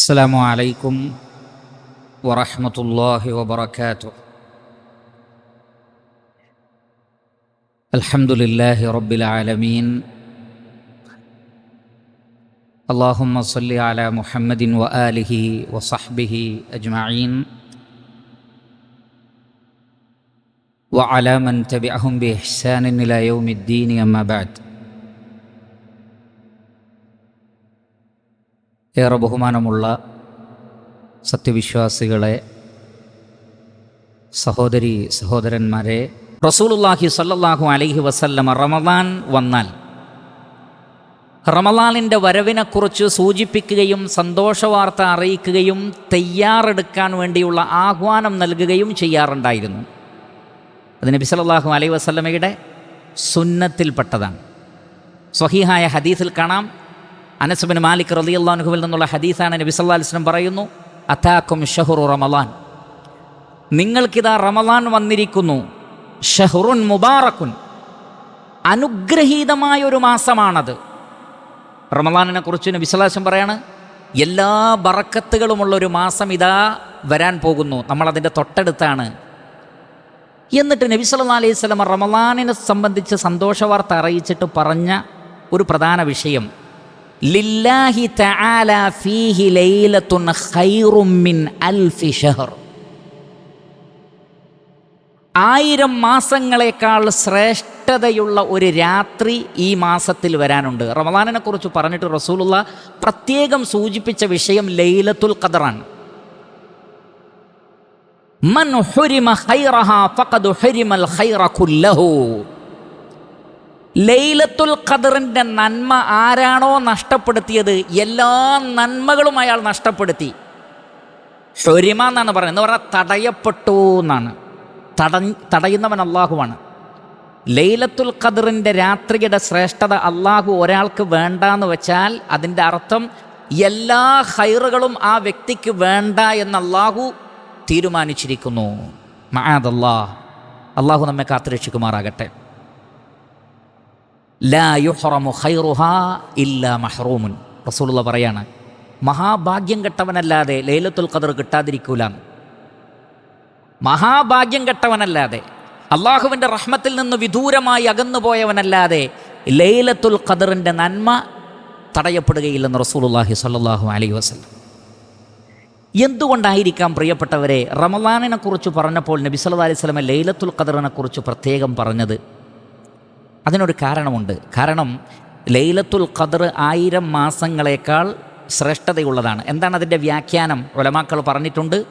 السلام عليكم ورحمة الله وبركاته. الحمد لله رب العالمين. اللهم صل على محمد وآله وصحبه أجمعين. وعلى من تبعهم بإحسان إلى يوم الدين أما بعد. ഏറെ ബഹുമാനമുള്ള സത്യവിശ്വാസികളെ സഹോദരി സഹോദരന്മാരെ റസൂലുല്ലാഹി സല്ലാഹു അലൈഹി വസല്ലമ റമദാൻ വന്നാൽ റമദാനിന്റെ വരവിനെക്കുറിച്ച് സൂചിപ്പിക്കുകയും സന്തോഷവാർത്ത അറിയിക്കുകയും തയ്യാറെടുക്കാൻ വേണ്ടിയുള്ള ആഹ്വാനം നൽകുകയും ചെയ്യാറുണ്ടായിരുന്നു. അത് നബി സല്ലല്ലാഹു അലൈഹി വസല്ലമയുടെ സുന്നത്തിൽപ്പെട്ടതാണ്. സ്വഹീഹായ ഹദീസിൽ കാണാം അനസുബിൻ മാലിക് റലിയല്ലാഹുവിൽ നിന്നുള്ള ഹദീസാണ് നബി സല്ലാ അലിസ്ലം പറയുന്നു അത്താക്കും ഷഹുറു റമലാൻ നിങ്ങൾക്കിതാ റമലാൻ വന്നിരിക്കുന്നു ഷഹുറുൻ മുബാറക്കുൻ അനുഗ്രഹീതമായ ഒരു മാസമാണത്. റമലാനിനെ കുറിച്ച് നബി സല്ലാസ്ലം പറയാണ് എല്ലാ ബറക്കത്തുകളുമുള്ള ഒരു മാസം ഇതാ വരാൻ പോകുന്നു നമ്മളതിന്റെ തൊട്ടടുത്താണ്. എന്നിട്ട് നബി സല്ലാ അലൈഹി സ്വലം റമലാനിനെ സംബന്ധിച്ച് സന്തോഷവാർത്ത അറിയിച്ചിട്ട് പറഞ്ഞ ഒരു പ്രധാന വിഷയം ലില്ലാഹി തആല ഫീഹി ലൈലത്തുൻ ഖൈറും മിൻ അൽഫി ആയിരം മാസങ്ങളെക്കാൾ ശ്രേഷ്ഠതയുള്ള ഒരു രാത്രി ഈ മാസത്തിൽ വരാനുണ്ട്. റമദാനിനെ കുറിച്ച് പറഞ്ഞിട്ട് റസൂലുള്ള പ്രത്യേകം സൂചിപ്പിച്ച വിഷയം ലൈലത്തുൽ ഖദറാണ്. മൻ ഹുരിമ ഖൈറഹ ഫഖദ് ഹുരിമൽ ഖൈറ കുല്ലഹു. ലൈലത്തുൽ ഖദറിന്റെ നന്മ ആരാണോ നഷ്ടപ്പെടുത്തിയത് എല്ലാ നന്മകളും അയാൾ നഷ്ടപ്പെടുത്തി. ഷൊരിമ എന്നാണ് പറയുന്നത്. എന്ന് പറഞ്ഞാൽ തടയപ്പെട്ടു എന്നാണ്. തട തടയുന്നവൻ അള്ളാഹുവാണ് ലൈലത്തുൽ ഖദറിന്റെ രാത്രിയുടെ ശ്രേഷ്ഠത അള്ളാഹു ഒരാൾക്ക് വേണ്ടാന്ന് വെച്ചാൽ അതിന്റെ അർത്ഥം എല്ലാ ഹൈറുകളും ആ വ്യക്തിക്ക് വേണ്ട എന്ന് അള്ളാഹു തീരുമാനിച്ചിരിക്കുന്നു. മഹാദല്ലാ അള്ളാഹു നമ്മെ കാത്തുരക്ഷിക്കുമാറാകട്ടെ. ലാ മഹ്റൂമുൻ. റസൂലുള്ള പറയാണ് മഹാഭാഗ്യം കെട്ടവനല്ലാതെ ലൈലത്തുൽ ഖദർ കിട്ടാതിരിക്കൂല. മഹാഭാഗ്യം കെട്ടവനല്ലാതെ അള്ളാഹുവിന്റെ റഹ്മത്തിൽ നിന്ന് വിദൂരമായി അകന്നു പോയവനല്ലാതെ ലൈലത്തുൽ ഖദറിന്റെ നന്മ തടയപ്പെടുകയില്ലെന്ന് റസൂലുള്ളാഹി സ്വല്ലല്ലാഹു അലൈഹി വസ്ലം എന്തുകൊണ്ടായിരിക്കാം പ്രിയപ്പെട്ടവരെ റമലാനിനെക്കുറിച്ച് പറഞ്ഞപ്പോൾ നബി സല്ലല്ലാഹു അലൈഹി വസല്ലം ലൈലത്തുൽ ഖദറിനെക്കുറിച്ച് പ്രത്യേകം പറഞ്ഞത്? അതിനൊരു കാരണമുണ്ട്. കാരണം ലൈലത്തുൽ ഖദർ ആയിരം മാസങ്ങളേക്കാൾ ശ്രേഷ്ഠതയുള്ളതാണ്. എന്താണ് അതിന്റെ വ്യാഖ്യാനം? ഒലമാക്കൾ പറഞ്ഞിട്ടുണ്ട്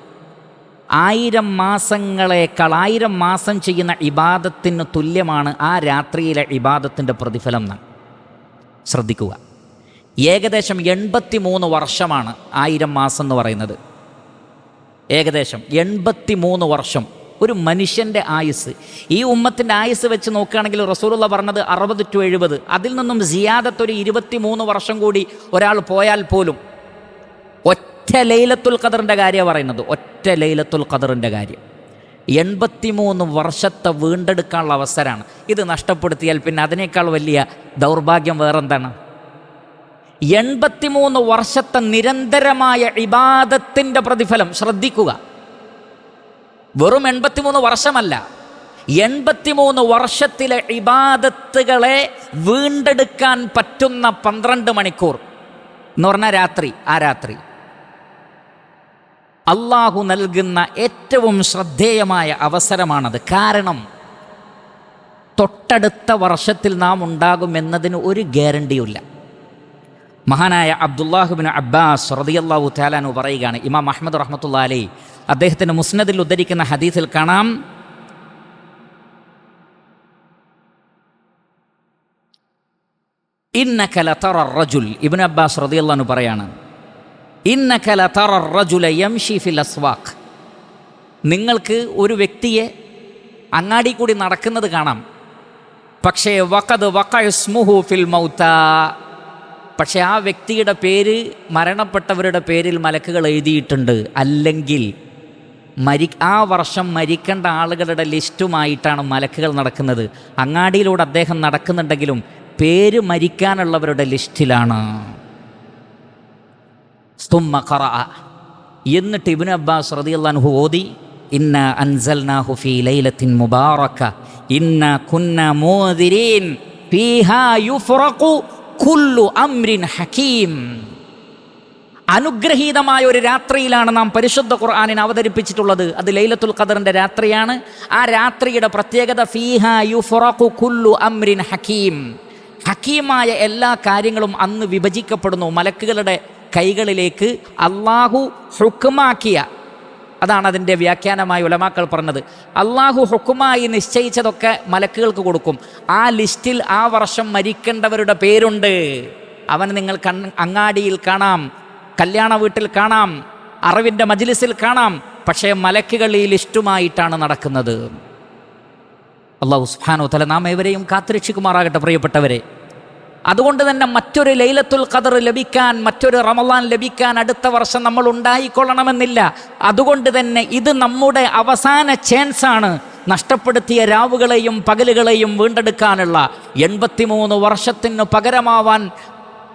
ആയിരം മാസങ്ങളേക്കാൾ ആയിരം മാസം ചെയ്യുന്ന ഇബാദത്തിന് തുല്യമാണ് ആ രാത്രിയിലെ ഇബാദത്തിന്റെ പ്രതിഫലം എന്നാണ്. ശ്രദ്ധിക്കുക. ഏകദേശം എൺപത്തി മൂന്ന് വർഷമാണ് ആയിരം മാസം എന്ന് പറയുന്നത്. ഏകദേശം എൺപത്തി മൂന്ന് വർഷം ഒരു മനുഷ്യന്റെ ആയുസ്. ഈ ഉമ്മത്തിന്റെ ആയുസ് വെച്ച് നോക്കുകയാണെങ്കിൽ റസൂലുള്ള പറഞ്ഞത് അറുപത് ടു എഴുപത്. അതിൽ നിന്നും സിയാദത്തൊരു ഇരുപത്തി മൂന്ന് വർഷം കൂടി ഒരാൾ പോയാൽ പോലും ഒറ്റ ലൈലത്തുൽ ഖദറിന്റെ കാര്യമാണ് പറയുന്നത്. ഒറ്റ ലൈലത്തുൽ ഖദറിന്റെ കാര്യം. എൺപത്തിമൂന്ന് വർഷത്തെ വീണ്ടെടുക്കാനുള്ള അവസരമാണ്. ഇത് നഷ്ടപ്പെടുത്തിയാൽ പിന്നെ അതിനേക്കാൾ വലിയ ദൗർഭാഗ്യം വേറെന്താണ്? എൺപത്തിമൂന്ന് വർഷത്തെ നിരന്തരമായ ഇബാദത്തിന്റെ പ്രതിഫലം ശ്രദ്ധിക്കുക. വെറും എൺപത്തിമൂന്ന് വർഷമല്ല. എൺപത്തിമൂന്ന് വർഷത്തിലെ ഇബാദത്തുകളെ വീണ്ടെടുക്കാൻ പറ്റുന്ന പന്ത്രണ്ട് മണിക്കൂർ. എന്ന് പറഞ്ഞ രാത്രി ആ രാത്രി. അള്ളാഹു നൽകുന്ന ഏറ്റവും ശ്രദ്ധേയമായ അവസരമാണത്. കാരണം തൊട്ടടുത്ത വർഷത്തിൽ നാം ഉണ്ടാകുമെന്നതിന് ഒരു ഗ്യാരണ്ടിയുമില്ല. മഹാനായ അബ്ദുല്ലാഹുബിൻ അബ്ബാസ് റതിയല്ലാഹു താലാനു പറയുകയാണ് ഇമാം അഹമ്മദ് റഹ്മത്തുള്ള അലൈ അദ്ദേഹത്തിന്റെ മുസ്നദിൽ ഉദ്ധരിക്കുന്ന ഹദീസിൽ കാണാം. റജുൽ ഇബിൻ അബ്ബാസ് റതിയല്ലാന്ന് പറയാണ് റജുല ഫിൽ നിങ്ങൾക്ക് ഒരു വ്യക്തിയെ അങ്ങാടി കൂടി നടക്കുന്നത് കാണാം. പക്ഷേ വക്കത് ഫിൽ മൗത്ത. പക്ഷേ ആ വ്യക്തിയുടെ പേര് മരണപ്പെട്ടവരുടെ പേരിൽ മലക്കുകൾ എഴുതിയിട്ടുണ്ട്. അല്ലെങ്കിൽ മരി ആ വർഷം മരിക്കേണ്ട ആളുകളുടെ ലിസ്റ്റുമായിട്ടാണ് മലക്കുകൾ നടക്കുന്നത്. അങ്ങാടിയിലൂടെ അദ്ദേഹം നടക്കുന്നുണ്ടെങ്കിലും പേര് മരിക്കാനുള്ളവരുടെ ലിസ്റ്റിലാണ്. സ്തുമ്മ ഖറ എന്നിട്ട് ഇബ്നു അബ്ബാസ് റളിയല്ലാഹു ഓതി ഇന്ന അൻസൽനാഹു ഫീ ലൈലത്തിൻ മുബാറക ഇന്ന കുന്ന മൂദിരീൻ ഫീഹാ യുഫ്റഖു കുല്ലു അംരിൻ ഹകീം. അനുഗ്രഹീതമായ ഒരു രാത്രിയിലാണ് നാം പരിശുദ്ധ ഖുർആാനിനെ അവതരിപ്പിച്ചിട്ടുള്ളത്. അത് ലൈലത്തുൽ ഖദറിന്റെ രാത്രിയാണ്. ആ രാത്രിയുടെ പ്രത്യേകത ഫീഹ യു യുഫറഖു കുല്ലു അമ്രിൻ ഹക്കീം ഹക്കീമായ എല്ലാ കാര്യങ്ങളും അന്ന് വിഭജിക്കപ്പെടുന്നു. മലക്കുകളുടെ കൈകളിലേക്ക് അള്ളാഹു ഹുക്കുമാക്കിയ അതാണ് അതിന്റെ വ്യാഖ്യാനമായി ഉലമാക്കൾ പറഞ്ഞത്. അള്ളാഹു ഹുക്കുമായി നിശ്ചയിച്ചതൊക്കെ മലക്കുകൾക്ക് കൊടുക്കും. ആ ലിസ്റ്റിൽ ആ വർഷം മരിക്കേണ്ടവരുടെ പേരുണ്ട്. അവൻ നിങ്ങൾ കൺ അങ്ങാടിയിൽ കാണാം. കല്യാണ വീട്ടിൽ കാണാം അറിവിന്റെ മജിലിസിൽ കാണാം പക്ഷേ മലക്കുകൾ ഈ ലിസ്റ്റുമായിട്ടാണ് നടക്കുന്നത്. അള്ളാഹു സുഹാനോ തല നാം ഏവരെയും കാത്തിരക്ഷിക്കുമാറാകട്ടെ പ്രിയപ്പെട്ടവരെ. അതുകൊണ്ട് തന്നെ മറ്റൊരു ലൈലത്തുൽ ഖദർ ലഭിക്കാൻ മറ്റൊരു റമലാൻ ലഭിക്കാൻ അടുത്ത വർഷം നമ്മൾ ഉണ്ടായിക്കൊള്ളണമെന്നില്ല. അതുകൊണ്ട് തന്നെ ഇത് നമ്മുടെ അവസാന ചാൻസാണ് നഷ്ടപ്പെടുത്തിയ രാവുകളെയും പകലുകളെയും വീണ്ടെടുക്കാനുള്ള എൺപത്തിമൂന്ന് വർഷത്തിനു പകരമാവാൻ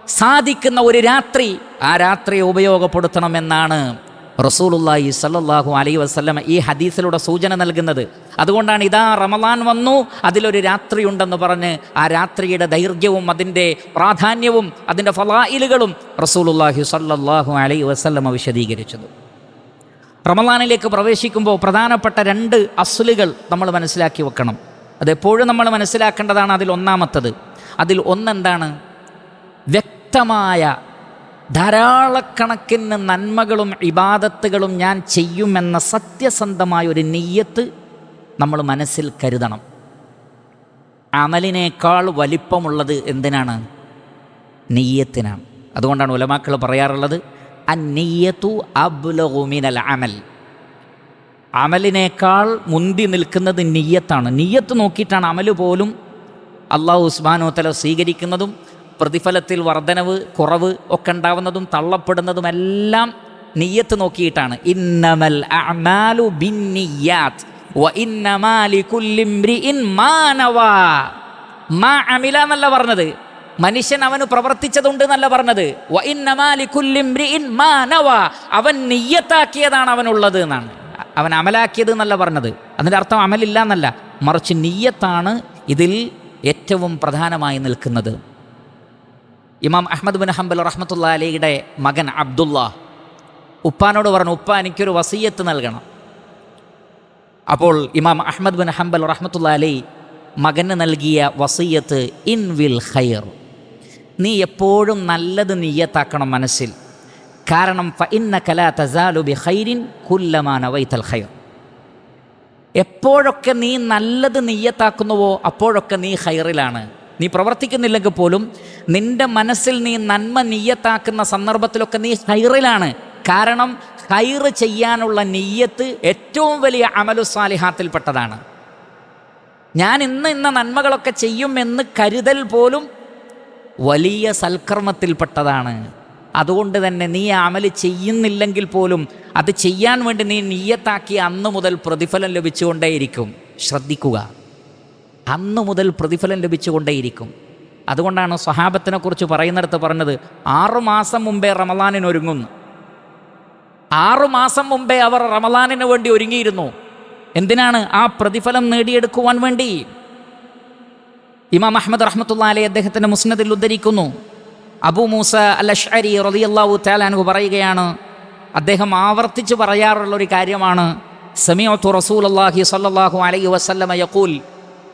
സാധിക്കുന്ന ഒരു രാത്രി ആ രാത്രി ഉപയോഗപ്പെടുത്തണമെന്നാണ് റസൂലുല്ലാഹി സല്ലാഹു അലൈ വസല്ലമ ഈ ഹദീസിലൂടെ സൂചന നൽകുന്നത്. അതുകൊണ്ടാണ് ഇതാ റമലാൻ വന്നു അതിലൊരു രാത്രിയുണ്ടെന്ന് പറഞ്ഞ് ആ രാത്രിയുടെ ദൈർഘ്യവും അതിന്റെ പ്രാധാന്യവും അതിന്റെ ഫലായിലുകളും റസൂലുല്ലാഹി സല്ലാഹു അലൈ വസ്ലമ വിശദീകരിച്ചത്. റമലാനിലേക്ക് പ്രവേശിക്കുമ്പോൾ പ്രധാനപ്പെട്ട രണ്ട് അസുലുകൾ നമ്മൾ മനസ്സിലാക്കി വെക്കണം. അതെപ്പോഴും നമ്മൾ മനസ്സിലാക്കേണ്ടതാണ് അതിൽ ഒന്നാമത്തത്. അതിൽ ഒന്നെന്താണ്? വ്യക്തമായ ധാരാളക്കണക്കിന് നന്മകളും ഇബാദത്തുകളും ഞാൻ ചെയ്യുമെന്ന സത്യസന്ധമായ ഒരു നെയ്യത്ത് നമ്മൾ മനസ്സിൽ കരുതണം. അമലിനേക്കാൾ വലിപ്പമുള്ളത് എന്തിനാണ്? നെയ്യത്തിനാണ്. അതുകൊണ്ടാണ് ഉലമാക്കൾ പറയാറുള്ളത് അന്നീയത്തു അബ്ലഗുമിനൽ അമൽ. അമലിനേക്കാൾ മുന്തി നിൽക്കുന്നത് നെയ്യത്താണ്. നെയ്യത്ത് നോക്കിയിട്ടാണ് അമൽ പോലും അള്ളാഹു ഉസ്മാനോ തല സ്വീകരിക്കുന്നതും പ്രതിഫലത്തിൽ വർധനവ് കുറവ് ഒക്കെ ഉണ്ടാവുന്നതും തള്ളപ്പെടുന്നതുമെല്ലാം നീയത്ത് നോക്കിയിട്ടാണ്. ഇന്നമൽ അമാലു ബിന്നിയാത്ത് എന്നല്ല പറഞ്ഞത്. മനുഷ്യൻ അവന് പ്രവർത്തിച്ചതുണ്ട് എന്നല്ല പറഞ്ഞത്. അവൻ നിയ്യത്താക്കിയതാണ് അവനുള്ളത് എന്നാണ്. അവൻ അമലാക്കിയത് എന്നല്ല പറഞ്ഞത്. അതിന്റെ അർത്ഥം അമലില്ല എന്നല്ല. മറിച്ച് നിയ്യത്താണ് ഇതിൽ ഏറ്റവും പ്രധാനമായി നിൽക്കുന്നത്. ഇമാം അഹമ്മദ് ബിൻ ഹംബൽ റഹ്മത്തുള്ള അലിയുടെ മകൻ അബ്ദുള്ള ഉപ്പാനോട് പറഞ്ഞു ഉപ്പ എനിക്കൊരു വസീയത്ത് നൽകണം. അപ്പോൾ ഇമാം അഹമ്മദ് ബിൻ ഹംബൽ റഹ്മത്തുള്ള അലി മകന് നൽകിയ വസീയത്ത് ഇൻ വിൽ ഖൈർ. നീ എപ്പോഴും നല്ലത് നീയത്താക്കണം മനസ്സിൽ. കാരണം ഫ ഇന്ന കലാ തസാലു ബി ഖൈരിൻ കുല്ലമാ നവൈതൽ ഖൈർ. എപ്പോഴൊക്കെ നീ നല്ലത് നീയത്താക്കുന്നുവോ അപ്പോഴൊക്കെ നീ ഹൈറിലാണ് നീ പ്രവർത്തിക്കുന്നില്ലെങ്കിൽ പോലും നിന്റെ മനസ്സിൽ നീ നന്മ നീയത്താക്കുന്ന സന്ദർഭത്തിലൊക്കെ നീ ഹൈറിലാണ്. കാരണം ഹൈറ് ചെയ്യാനുള്ള നീയത്ത് ഏറ്റവും വലിയ അമലുസാലിഹാത്തിൽപ്പെട്ടതാണ് ഞാൻ ഇന്ന് ഇന്ന നന്മകളൊക്കെ ചെയ്യുമെന്ന് കരുതൽ പോലും വലിയ സൽക്കർമ്മത്തിൽപ്പെട്ടതാണ്. അതുകൊണ്ട് തന്നെ നീ അമൽ ചെയ്യുന്നില്ലെങ്കിൽ പോലും അത് ചെയ്യാൻ വേണ്ടി നീ നീയത്താക്കി അന്ന് മുതൽ പ്രതിഫലം ലഭിച്ചുകൊണ്ടേയിരിക്കും. ശ്രദ്ധിക്കുക. അന്ന് മുതൽ പ്രതിഫലം ലഭിച്ചുകൊണ്ടേയിരിക്കും. അതുകൊണ്ടാണ് സ്വഹാബത്തിനെ കുറിച്ച് പറയുന്നിടത്ത് പറഞ്ഞത് ആറുമാസം മുമ്പേ റമലാനിന് ഒരുങ്ങുന്നു. ആറുമാസം മുമ്പേ അവർ റമലാനിന് വേണ്ടി ഒരുങ്ങിയിരുന്നു. എന്തിനാണ് ആ പ്രതിഫലം നേടിയെടുക്കുവാൻ വേണ്ടി? ഇമാം അഹമ്മദ് റഹ്മത്തുള്ള അലി അദ്ദേഹത്തിന്റെ മുസ്നദിൽ ഉദ്ധരിക്കുന്നു. അബു മൂസ അൽ അഷ്അരി റളിയല്ലാഹു താലാനു പറയുകയാണ് അദ്ദേഹം ആവർത്തിച്ച് പറയാറുള്ള ഒരു കാര്യമാണ് സമീഅത്തു റസൂലുള്ളാഹി സ്വല്ലല്ലാഹു അലൈഹി വസല്ലമ യഖൂൽ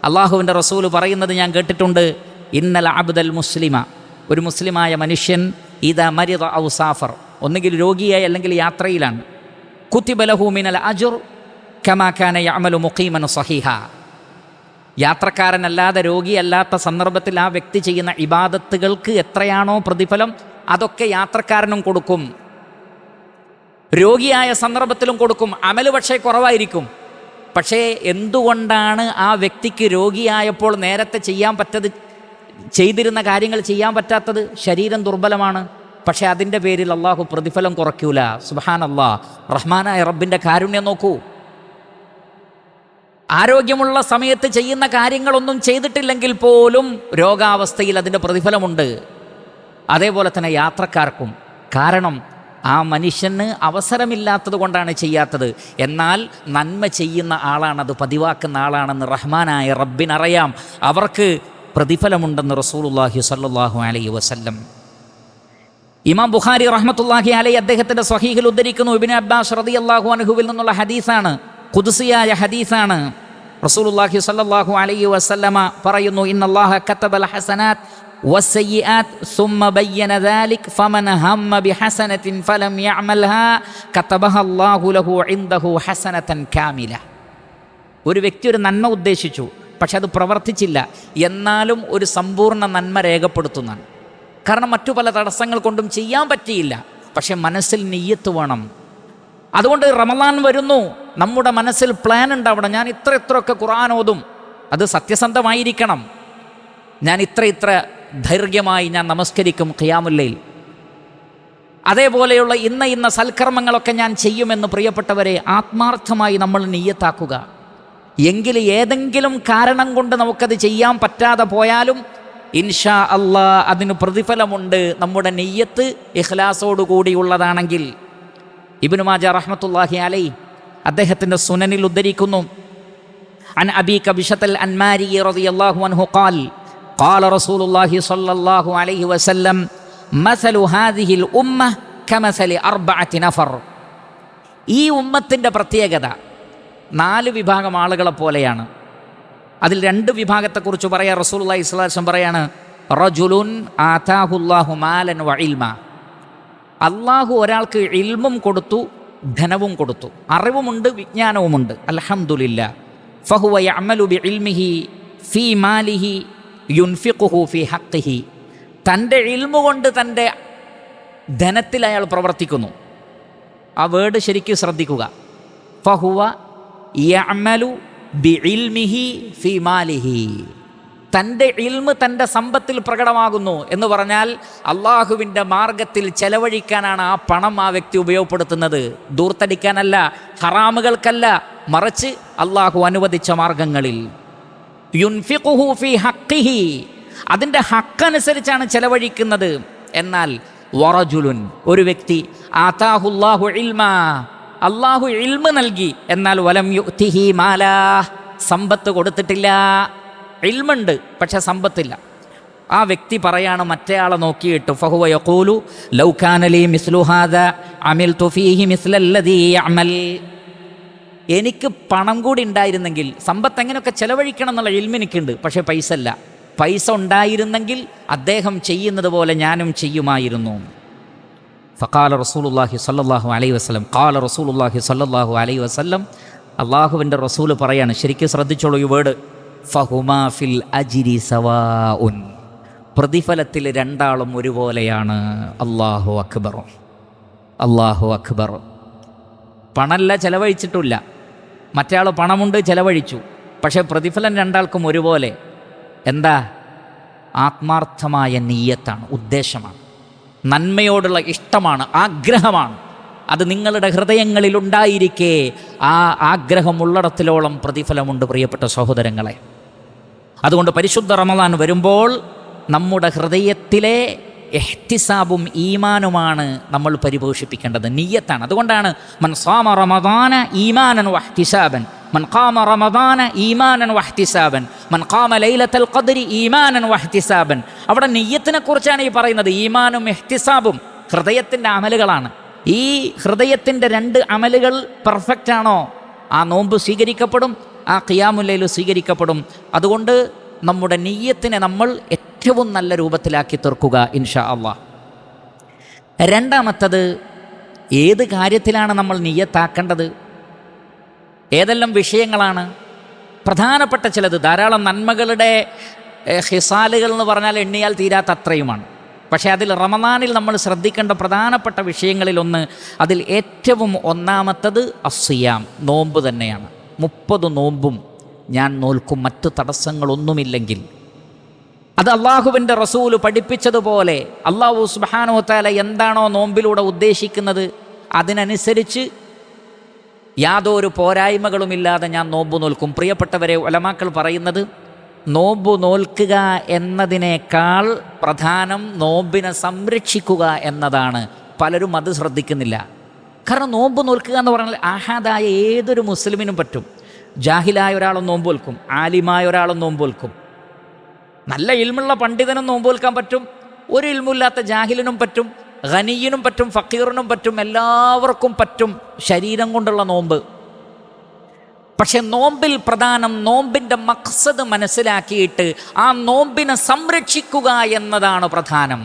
അള്ളാഹുവിന്റെ റസൂൽ പറയുന്നത് ഞാൻ കേട്ടിട്ടുണ്ട്. ഇന്നൽ അബ്ദൽ മുസ്ലിമ. ഒരു മുസ്ലിമായ മനുഷ്യൻ ഇത മരിദ ഔ സാഫർ. ഒന്നുകിൽ രോഗിയായി അല്ലെങ്കിൽ യാത്രയിലാണ്. കുത്തിബലഹൂമിനൽ അജുർ കമാക്കാന യമലു മുഖീമൻ സഹിഹ. യാത്രക്കാരനല്ലാതെ രോഗിയല്ലാത്ത സന്ദർഭത്തിൽ ആ വ്യക്തി ചെയ്യുന്ന ഇബാദത്തുകൾക്ക് എത്രയാണോ പ്രതിഫലം അതൊക്കെ യാത്രക്കാരനും കൊടുക്കും. രോഗിയായ സന്ദർഭത്തിലും കൊടുക്കും. അമൽ പക്ഷേ കുറവായിരിക്കും. പക്ഷേ എന്തുകൊണ്ടാണ് ആ വ്യക്തിക്ക് രോഗിയായപ്പോൾ നേരത്തെ ചെയ്യാൻ പറ്റത് ചെയ്തിരുന്ന കാര്യങ്ങൾ ചെയ്യാൻ പറ്റാത്തത്? ശരീരം ദുർബലമാണ്. പക്ഷേ അതിന്റെ പേരിൽ അള്ളാഹു പ്രതിഫലം കുറയ്ക്കൂല. സുഹാൻ അള്ളാഹ് റഹ്മാനായ റബ്ബിന്റെ കാരുണ്യം നോക്കൂ. ആരോഗ്യമുള്ള സമയത്ത് ചെയ്യുന്ന കാര്യങ്ങളൊന്നും ചെയ്തിട്ടില്ലെങ്കിൽ പോലും രോഗാവസ്ഥയിൽ അതിന്റെ പ്രതിഫലമുണ്ട്. അതേപോലെ തന്നെ യാത്രക്കാർക്കും. കാരണം ആ മനുഷ്യന് അവസരമില്ലാത്തത് കൊണ്ടാണ് ചെയ്യാത്തത്. എന്നാൽ നന്മ ചെയ്യുന്ന ആളാണത് പതിവാക്കുന്ന ആളാണെന്ന് റഹ്മാനായ റബ്ബിനറിയാം. അവർക്ക് പ്രതിഫലമുണ്ടെന്ന് റസൂലുള്ളാഹി സല്ലാഹു അലൈ വസല്ലം. ഇമാം ബുഖാരി റഹ്മത്തുല്ലാഹി അലൈ അദ്ദേഹത്തിന്റെ സ്വഹീഹിൽ ഉദ്ധരിക്കുന്നു. ഇബിൻ അബ്ബാസ് റതി അള്ളാഹു അനുഹുവിൽ നിന്നുള്ള ഹദീസാണ്. കുതുസിയായ ഹദീസാണ്. റസൂലുള്ളാഹി സല്ലാഹു അലൈ വസല്ലമ പറയുന്നു ഇന്നല്ലാഹ കത്തബൽ ഹസനാത്ത് വസ്സയ്യിആത്ത് ثم بين ذلك فمن هم بحسنة فلم يعملها كتبها الله له عنده حسنة كاملة ഒരു വ്യക്തി ഒരു നന്മ ഉദ്ദേശിച്ചു പക്ഷെ അത് പ്രവർത്തിച്ചില്ല എന്നാലും ഒരു സമ്പൂർണ്ണ നന്മ രേഖപ്പെടുത്തുന്നതാണ് കാരണം മറ്റു പല തടസ്സങ്ങൾ കൊണ്ടും ചെയ്യാൻ പറ്റിയില്ല പക്ഷെ മനസ്സിൽ നെയ്യത്ത് വേണം അതുകൊണ്ട് റമദാൻ വരുന്നു നമ്മുടെ മനസ്സിൽ പ്ലാൻ ഉണ്ടാവണം ഞാൻ ഇത്ര ഇത്രയൊക്കെ ഖുർആൻ ഓതും അത് സത്യസന്ധമായിരിക്കണം ഞാൻ ഇത്ര ഇത്ര ധൈര്യമായി ഞാൻ നമസ്കരിക്കും ഖിയാമുല്ലയിൽ അതേപോലെയുള്ള ഇന്ന ഇന്ന സൽക്കർമ്മങ്ങളൊക്കെ ഞാൻ ചെയ്യുമെന്ന് പ്രിയപ്പെട്ടവരെ ആത്മാർത്ഥമായി നമ്മൾ നീയത്താക്കുക എങ്കിൽ ഏതെങ്കിലും കാരണം കൊണ്ട് നമുക്കത് ചെയ്യാൻ പറ്റാതെ പോയാലും ഇൻഷാ അള്ളാ അതിന് പ്രതിഫലമുണ്ട്. നമ്മുടെ നെയ്യത്ത് ഇഖ്ലാസോടുകൂടിയുള്ളതാണെങ്കിൽ ഇബിനു മാജ റഹ്മത്തുല്ലാഹി അലൈ അദ്ദേഹത്തിന്റെ സുനനിൽ ഉദ്ധരിക്കുന്നു. അൻ അബി കബിഷത്തൽ അൻമാരി റളിയല്ലാഹു അൻഹു ഖാൽ قال قال رسول الله صلى الله عليه وسلم مثل هذه الأمة كمثل أربعة نفر ഈ ഉമ്മത്തിൻ്റെ പ്രത്യേകത നാല് വിഭാഗം ആളുകളെ പോലെയാണ് അതിൽ രണ്ട് വിഭാഗത്തെക്കുറിച്ച് പറയാ റസൂലുള്ളാഹി സ്വല്ലല്ലാഹു അലൈഹി വസല്ലം പറയാണ് റജുലുൻ ആതാഹുല്ലാഹു മാലൻ വ ഇൽമ അള്ളാഹു ഒരാൾക്ക് ഇൽമും കൊടുത്തു ധനവും കൊടുത്തു അറിവുമുണ്ട് വിജ്ഞാനവുമുണ്ട് അൽഹംദുലില്ല ഫഹുവ യഅമലു ബി ഇൽമിഹി ഫീ മാലിഹി യുൻഫിഖുഹു ഫി ഹഖിഹി തന്റെ ഇൽമു കൊണ്ട് തന്റെ ധനത്തിൽ അയാൾ പ്രവർത്തിക്കുന്നു. ആ വേർഡ് ശരിക്കും ശ്രദ്ധിക്കുക. ഫഹുവ യഅമലു ബി ഇൽമിഹി ഫി മാലിഹി. തന്റെ ഇൽമ് തന്റെ സമ്പത്തിൽ പ്രകടമാകുന്നു എന്ന് പറഞ്ഞാൽ അള്ളാഹുവിന്റെ മാർഗത്തിൽ ചെലവഴിക്കാനാണ് ആ പണം ആ വ്യക്തി ഉപയോഗപ്പെടുത്തുന്നത്. ദൂർത്തടിക്കാനല്ല ഹറാമുകൾക്കല്ല മറിച്ച് അള്ളാഹു അനുവദിച്ച മാർഗങ്ങളിൽ. യുൻഫിഖുഹു ഫി ഹക്കിഹി അതിന്റെ ഹക്കനുസരിച്ചാണ് ചെലവഴിക്കുന്നത്. എന്നാൽ വറജുലുൻ ഒരു വ്യക്തി ആതാഹുല്ലാഹു ഇൽമാ. അള്ളാഹു ഇൽമ നൽകി. എന്നാൽ വലം യുത്തിഹി മാലാ. സമ്പത്ത് കൊടുത്തിട്ടില്ല. ഇൽമുണ്ട് പക്ഷെ സമ്പത്തില്ല. ആ വ്യക്തി പറയാണ് മറ്റേയാളെ നോക്കിയിട്ട് ഫഹുവ യഖൂലു ലൗ കാനലി മിസ്ലു ഹാദ അമിൽതു ഫീഹി മിസ്ലല്ലദീ അമൽ എനിക്ക് പണം കൂടി ഉണ്ടായിരുന്നെങ്കിൽ സമ്പത്ത് എങ്ങനെയൊക്കെ ചെലവഴിക്കണം എന്നുള്ള ഇൽമ എനിക്കുണ്ട്. പക്ഷേ പൈസ അല്ല പൈസ ഉണ്ടായിരുന്നെങ്കിൽ അദ്ദേഹം ചെയ്യുന്നത് പോലെ ഞാനും ചെയ്യുമായിരുന്നു. ഫക്കാല റസൂലുല്ലാഹി സല്ലാഹു അലൈ വസ്ലം കാല റസൂലുല്ലാഹി സല്ലാഹു അലൈ വസ്ലം അള്ളാഹുവിന്റെ റസൂൽ പറയാണ്. ശരിക്കും ശ്രദ്ധിച്ചോളൂ ഈ വേർഡ്. ഫഹുമാ ഫിൽ അജിരി സവാഉൻ. പ്രതിഫലത്തിൽ രണ്ടാളും ഒരുപോലെയാണ്. അള്ളാഹു അക്ബർ. അള്ളാഹു അക്ബർ. പണമല്ല ചെലവഴിച്ചിട്ടില്ല മറ്റേയാൾ പണമുണ്ട് ചെലവഴിച്ചു. പക്ഷേ പ്രതിഫലം രണ്ടാൾക്കും ഒരുപോലെ. എന്താ? ആത്മാർത്ഥമായ നീയത്താണ് ഉദ്ദേശമാണ്. നന്മയോടുള്ള ഇഷ്ടമാണ് ആഗ്രഹമാണ്. അത് നിങ്ങളുടെ ഹൃദയങ്ങളിൽ ഉണ്ടായിരിക്കെ. ആ ആഗ്രഹം ഉള്ളിടത്തിലോളം പ്രതിഫലമുണ്ട് പ്രിയപ്പെട്ട സഹോദരങ്ങളെ. അതുകൊണ്ട് പരിശുദ്ധ റമദാൻ വരുമ്പോൾ നമ്മുടെ ഹൃദയത്തിലെ എഹ്തിസാബും ഈമാനുമാണ് നമ്മൾ പരിപോഷിപ്പിക്കേണ്ടത് നീയത്താണ്. അതുകൊണ്ടാണ് മൻ സാമ റമദാന ഈമാനൻ വഹ്തിസാബൻ മൻ ഖാമ റമദാന ഈമാനൻ വഹ്തിസാബൻ മൻ ഖാമ ലൈലത്തൽ ഖദ്രി ഈമാനൻ വഹ്തിസാബൻ. അവിടെ നെയ്യത്തിനെ കുറിച്ചാണ് ഈ പറയുന്നത്. ഈമാനും എഹ്തിസാബും ഹൃദയത്തിന്റെ അമലുകളാണ്. ഈ ഹൃദയത്തിന്റെ രണ്ട് അമലുകൾ പെർഫെക്റ്റ് ആണോ? ആ നോമ്പ് സ്വീകരിക്കപ്പെടും ആ ഖിയാമുല്ലയിൽ സ്വീകരിക്കപ്പെടും. അതുകൊണ്ട് നമ്മുടെ നെയ്യത്തിനെ നമ്മൾ ഏറ്റവും നല്ല രൂപത്തിലാക്കി തീർക്കുക ഇൻഷാ അള്ളാഹ് രണ്ടാമത്തത് ഏത് കാര്യത്തിലാണ് നമ്മൾ നീയത്താക്കേണ്ടത്? ഏതെല്ലാം വിഷയങ്ങളാണ്? പ്രധാനപ്പെട്ട ചിലത് ധാരാളം നന്മകളുടെ ഹിസാലുകൾ എന്ന് പറഞ്ഞാൽ എണ്ണിയാൽ തീരാത്ത അത്രയുമാണ്. പക്ഷേ അതിൽ റമദാനിൽ നമ്മൾ ശ്രദ്ധിക്കേണ്ട പ്രധാനപ്പെട്ട വിഷയങ്ങളിലൊന്ന് അതിൽ ഏറ്റവും ഒന്നാമത്തത് അസിയാം നോമ്പ് തന്നെയാണ്. മുപ്പത് നോമ്പും ഞാൻ നോൽക്കും മറ്റു തടസ്സങ്ങളൊന്നുമില്ലെങ്കിൽ. അത് അള്ളാഹുവിന്റെ റസൂൽ പഠിപ്പിച്ചതുപോലെ അള്ളാഹു സുബാനോ താല എന്താണോ നോമ്പിലൂടെ ഉദ്ദേശിക്കുന്നത് അതിനനുസരിച്ച് യാതൊരു പോരായ്മകളുമില്ലാതെ ഞാൻ നോമ്പ് നോൽക്കും. പ്രിയപ്പെട്ടവരെ ഒലമാക്കൾ പറയുന്നത് നോമ്പ് നോൽക്കുക എന്നതിനേക്കാൾ പ്രധാനം നോമ്പിനെ സംരക്ഷിക്കുക എന്നതാണ്. പലരും അത് ശ്രദ്ധിക്കുന്നില്ല. കാരണം നോമ്പ് നോൽക്കുക എന്ന് പറഞ്ഞാൽ ആഹാദായ ഏതൊരു മുസ്ലിമിനും പറ്റും. ജാഹിലായ ഒരാളും നോമ്പ് നോൽക്കും ആലിമായ ഒരാളും നോമ്പ് നോൽക്കും. നല്ല ഇൽമുള്ള പണ്ഡിതനും നോമ്പ് നോൽക്കാൻ പറ്റും ഒരു ഇൽമില്ലാത്ത ജാഹിലിനും പറ്റും ഖനിയിനും പറ്റും ഫക്കീറിനും പറ്റും എല്ലാവർക്കും പറ്റും ശരീരം കൊണ്ടുള്ള നോമ്പ്. പക്ഷെ നോമ്പിൽ പ്രധാനം നോമ്പിന്റെ മക്സദ് മനസ്സിലാക്കിയിട്ട് ആ നോമ്പിനെ സംരക്ഷിക്കുക എന്നതാണ് പ്രധാനം.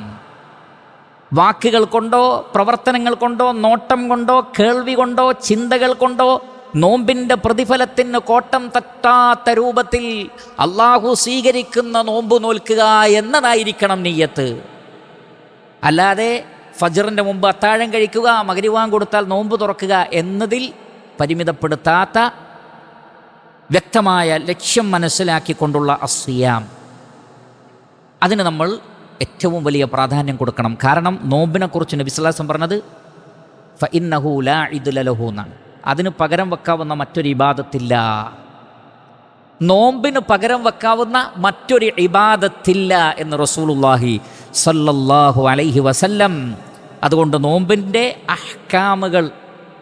വാക്കുകൾ കൊണ്ടോ പ്രവർത്തനങ്ങൾ കൊണ്ടോ നോട്ടം കൊണ്ടോ കേൾവി കൊണ്ടോ ചിന്തകൾ കൊണ്ടോ നോമ്പിന്റെ പ്രതിഫലത്തിന് കോട്ടം തട്ടാത്ത രൂപത്തിൽ അള്ളാഹു സ്വീകരിക്കുന്ന നോമ്പ് നോൽക്കുക എന്നതായിരിക്കണം നീയത്ത്. അല്ലാതെ ഫജറിന്റെ മുമ്പ് അത്താഴം കഴിക്കുക മകരിവാൻ കൊടുത്താൽ നോമ്പ് തുറക്കുക എന്നതിൽ പരിമിതപ്പെടുത്താത്ത വ്യക്തമായ ലക്ഷ്യം മനസ്സിലാക്കിക്കൊണ്ടുള്ള അസിയാം അതിന് നമ്മൾ ഏറ്റവും വലിയ പ്രാധാന്യം കൊടുക്കണം. കാരണം നോമ്പിനെക്കുറിച്ച് നബിസ്ലാസം പറഞ്ഞത് ഫ ഇന്നഹു ലാ എന്നാണ്. അതിന് പകരം വെക്കാവുന്ന മറ്റൊരു ഇബാദത്തില്ല. നോമ്പിന് പകരം വെക്കാവുന്ന മറ്റൊരു ഇബാദത്തില്ല എന്ന് റസൂലുള്ളാഹി സല്ലല്ലാഹു അലൈഹി വസല്ലം. അതുകൊണ്ട് നോമ്പിന്റെ അഹ്കാമുകൾ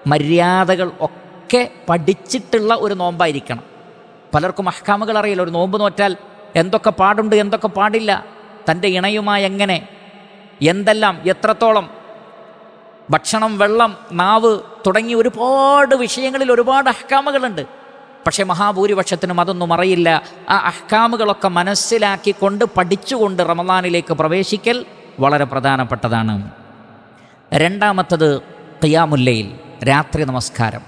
മര്യാദകൾ ഒക്കെ പഠിച്ചിട്ടുള്ള ഒരു നോമ്പായിരിക്കണം. പലർക്കും അഹ്കാമുകൾ അറിയില്ല. ഒരു നോമ്പ് നോറ്റാൽ എന്തൊക്കെ പാടുണ്ട് എന്തൊക്കെ പാടില്ല തന്റെ ഇണയുമായി എങ്ങനെ എന്തെല്ലാം എത്രത്തോളം ഭക്ഷണം വെള്ളം നാവ് തുടങ്ങി ഒരുപാട് വിഷയങ്ങളിൽ ഒരുപാട് അഹ്കാമുകളുണ്ട്. പക്ഷേ മഹാഭൂരിപക്ഷത്തിനും അതൊന്നും അറിയില്ല. ആ അഹ്കാമുകളൊക്കെ മനസ്സിലാക്കിക്കൊണ്ട് പഠിച്ചുകൊണ്ട് റമദാനിലേക്ക് പ്രവേശിക്കൽ വളരെ പ്രധാനപ്പെട്ടതാണ്. രണ്ടാമത്തത് ഖിയാമുല്ലയിൽ രാത്രി നമസ്കാരം.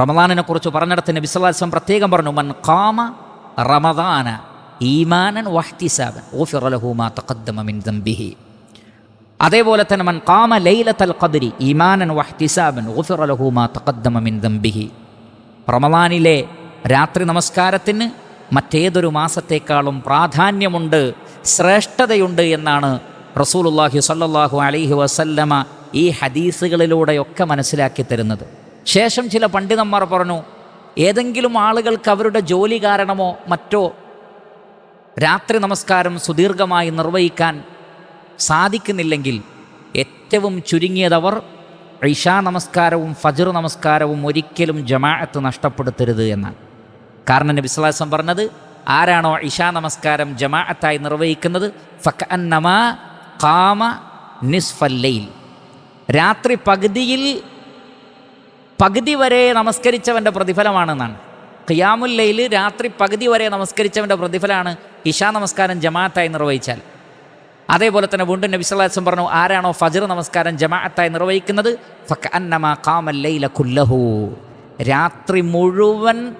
റമദാനിനെ കുറിച്ച് പറഞ്ഞിടത്തിന് വിശ്വാസം പ്രത്യേകം പറഞ്ഞു മൻ കാമ റമദാന ഈമാനൻ വഹ്തിസാബൻ ഓഫിറലഹൂമാ തഖദ്ദമ മിൻ ദംബിഹി. അതേപോലെ തന്നെ മൻ കാമ ലൈലത്തൽ ഖദ്രി ഈമാനൻ വഹ്തിസാബൻ ഗുഫിറ ലഹു മാ തഖദ്ദമ മിൻ ദംബിഹി. റമദാനിലെ രാത്രി നമസ്കാരത്തിന് മറ്റേതൊരു മാസത്തേക്കാളും പ്രാധാന്യമുണ്ട് ശ്രേഷ്ഠതയുണ്ട് എന്നാണ് റസൂലുള്ളാഹി സല്ലാഹു അലൈഹി വസല്ലമ ഈ ഹദീസുകളിലൂടെയൊക്കെ മനസ്സിലാക്കി തരുന്നത്. ശേഷം ചില പണ്ഡിതന്മാർ പറഞ്ഞു ഏതെങ്കിലും ആളുകൾക്ക് അവരുടെ ജോലി കാരണമോ മറ്റോ രാത്രി നമസ്കാരം സുദീർഘമായി നിർവഹിക്കാൻ സാധിക്കുന്നില്ലെങ്കിൽ ഏറ്റവും ചുരുങ്ങിയതവർ ഇഷാ നമസ്കാരവും ഫജർ നമസ്കാരവും ഒരിക്കലും ജമാഅത്ത് നഷ്ടപ്പെടുത്തരുത് എന്നാണ്. കാരണം നബി സ്വലാസം പറഞ്ഞത് ആരാണോ ഇഷാ നമസ്കാരം ജമാഅത്തായി നിർവഹിക്കുന്നത് കാമ നിസ്ഫല്ലയിൽ രാത്രി പകുതിയിൽ പകുതി വരെ നമസ്കരിച്ചവന്റെ പ്രതിഫലമാണെന്നാണ്. ഖിയാമുല്ലയിൽ രാത്രി പകുതി വരെ നമസ്കരിച്ചവന്റെ പ്രതിഫലമാണ് ഇഷാ നമസ്കാരം ജമാഅത്തായി നിർവഹിച്ചാൽ. അതേപോലെ തന്നെ വീണ്ടും നബി സല്ലല്ലാഹു പറഞ്ഞു ആരാണോ ഫജർ നമസ്കാരം ജമാഅത്തായി നിർവഹിക്കുന്നത്? രാത്രി മുഴുവൻ